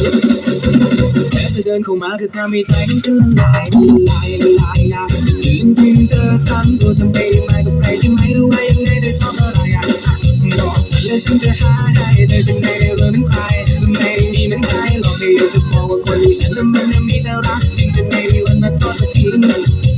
แค่เดินเข้ามาคือทำให้ใจฉันละลายละลายละลายนะลืมถึงเธอทั้งตัวทำไปไมกับใครใช่ไหมหรือว่ายังไงเธอชอบอะไรอะบอกฉันแล้วฉันจะหาให้เธอจะไม่ได้เรื่องนั้นใครไม่ได้มีเหมือนใครหรอกไม่อยากจะบอกว่าคนที่ฉันนั้นมันน่มีแต่รักจึงจะไม่มีวันมาทอดทิ้ง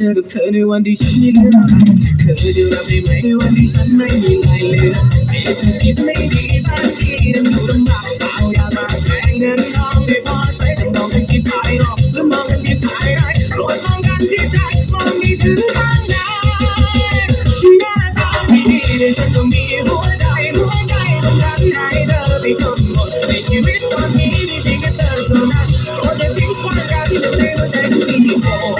เจอกับเธอในวันที่ฉันไม่เหลือะไรเธอจะรับได้ไหมในวันที่ฉันไม่มีอะไรเหลือให้เธอคิดไม่ดีบางทีนั้นอยู่ลำบากเปล่าอย่ามาแข่งเงินทองไม่พอใช้แต่มองกันที่ภายนอกหรือมองกันที่ภายในโปรดมองกันที่ใจมองไม่ถึงข้างในหน้าตาไม่ดีแต่ฉันก็มีหัวใจหัวใจต้องการให้เธอไปจนหมดในชีวิตตอนนี้มีเพียงแค่เธอเท่านั้นโปรดอย่าทิ้งความรักที่ในหัวใจของพี่โ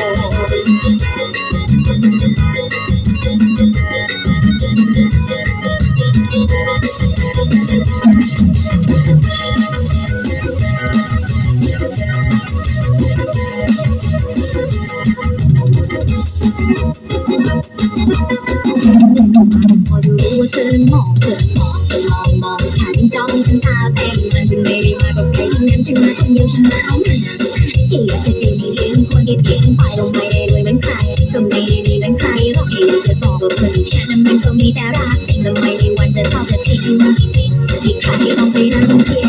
พอรู้ว่าเธอมองเธอมองเธอมองมองฉันจ้องฉันตาเต้นมันเป็นไม่ได้มากับใครทั้งนั้นฉันมาคนเดียวฉันมาเอาหน้าที่อยากจะดูดีๆคนที่ทิ้งไปลงไม่ได้ด้วยเหมือนใครก็ไม่ได้ดีเหมือนใครหรอกจากจะบอกว่าคนฉันนั้นมันก็มีแต่รักจริงและไม่ได้วันจะชอบจะทิ้งที่ใครต้องไปนั่งเสีย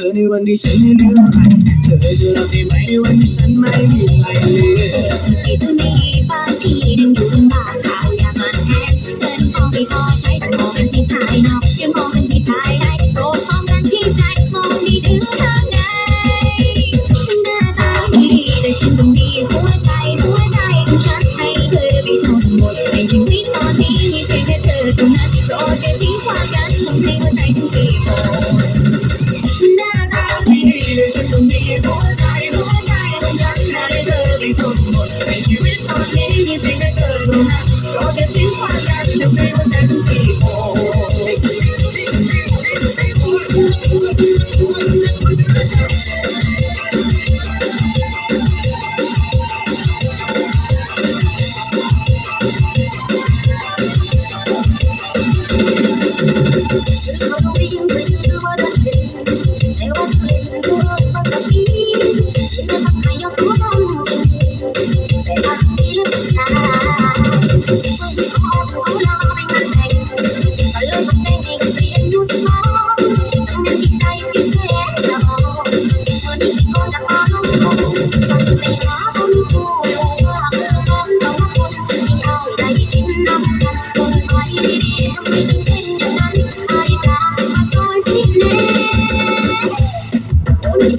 อกับเธอในวันที่ฉันไม่เลืออะไรเธอจะรับได้ไหมในวันที่ฉันไม่มีอะไรเหลือที่ตรงนี้บางทีดึงอยู่ลำบากข่าอยามาแทนเงินทองไม่พอใช้แต่มองกันที่ภายนอกอย่ามองกันที่ภายในโปรดมองกันที่ใจมองดีถึงข้างในหน้าตาดีแต่ฉันต้องมีหัวใจหัวใจของฉันให้เธอไปทั้งหมดในชีวิตตอนนี้มีเพียงแค่เธอเท่านั้นโปรดอย่าทิ้งความรักทำให้หัวใจฉัน เราจะทิ้งไป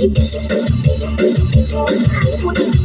những cái